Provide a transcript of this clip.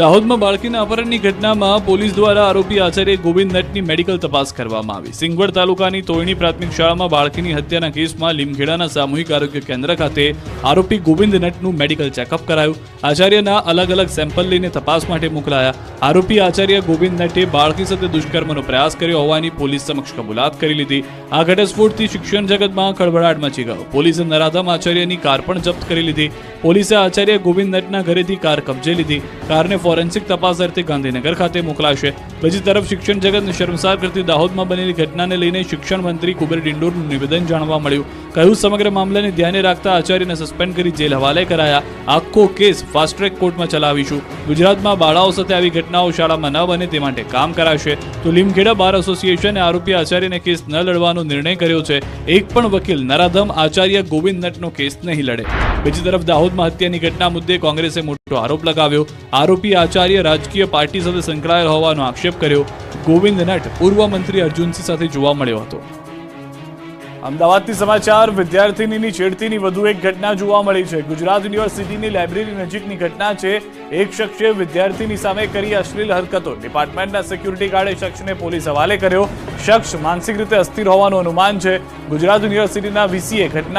દાહોદમાં બાળકીના અપહરણની ઘટનામાં પોલીસ દ્વારા આરોપી આચાર્ય ગોવિંદ નટની મેડિકલ તપાસ કરવામાં આવી. સિંગવડ તાલુકાની તોયણી પ્રાથમિક શાળામાં બાળકીની હત્યાના કેસમાં લીમખેડાના સામૂહિક આરોગ્ય કેન્દ્ર ખાતે આરોપી ગોવિંદ નટનું મેડિકલ ચેકઅપ કરાયું. આચાર્યના અલગ અલગ સેમ્પલ લઈને તપાસ માટે મોકલાયા. આરોપી આચાર્ય ગોવિંદ નટે બાળકી સાથે દુષ્કર્મનો પ્રયાસ કર્યો હોવાની પોલીસ સમક્ષ કબૂલાત કરી લીધી. આ ઘટસ્ફોટથી શિક્ષણ જગતમાં ખળભળાટ મચી ગયો. પોલીસે નરાધમ આચાર્યની કાર પણ જપ્ત કરી લીધી. પોલીસે આચાર્ય ગોવિંદ નટના ઘરેથી કાર કબજે લીધી. કારને ફોરેન્સિક તપાસ ગાંધીનગર ખાતે મોકલાશે. બીજી તરફ શિક્ષણ જગતને શર્મસાર કરતી દાહોદમાં બનેલી ઘટનાને લઈને શિક્ષણ મંત્રી કુબેર ડિંડોરનું નિવેદન જાણવા મળ્યું. કહ્યું, સમગ્ર મામલાને ધ્યાને રાખતા આચાર્યને સસ્પેન્ડ કરી જેલ હવાલે કરાયા. આખો કેસ ફાસ્ટ ટ્રેક કોર્ટમાં ચલાવીશું. ગુજરાતમાં બાળાઓ સાથે આવી ઘટનાઓ શાળામાં ન બને તે માટે કામ કરાશે. તો લીમખેડા બાર એસોસિએશને આરોપી આચાર્યને કેસ ન લડવાનો નિર્ણય કર્યો છે. એક પણ વકીલ નરાધમ આચાર્ય ગોવિંદ નટનો કેસ નહીં લડે. બીજી તરફ દાહોદમાં હત્યાની ઘટના મુદ્દે કોંગ્રેસે મોટો આરોપ લગાવ્યો. આરોપી આચાર્ય રાજકીય પાર્ટી સાથે સંકળાયેલ હોવાનો આક્ષેપ કર્યો. ગોવિંદ નટ પૂર્વ મંત્રી અર્જુનસિંહ સાથે જોવા મળ્યો હતો. અમદાવાદથી સમાચાર, વિદ્યાર્થીનીની છેડતીની વધુ એક ઘટના જોવા મળી છે. ગુજરાત યુનિવર્સિટીની લાઇબ્રેરી નજીકની ઘટના છે. એક શખ્સે વિદ્યાર્થીની સામે કરી અશ્લીલ હરકતો. ડિપાર્ટમેન્ટના સિક્યુરિટી ગાર્ડે શખ્સને પોલીસ હવાલે કર્યો. શખ્સ માનસિક રીતે અસ્થિર હોવાનું અનુમાન છે. ગુજરાત યુનિવર્સિટીના વીસીએ ઘટના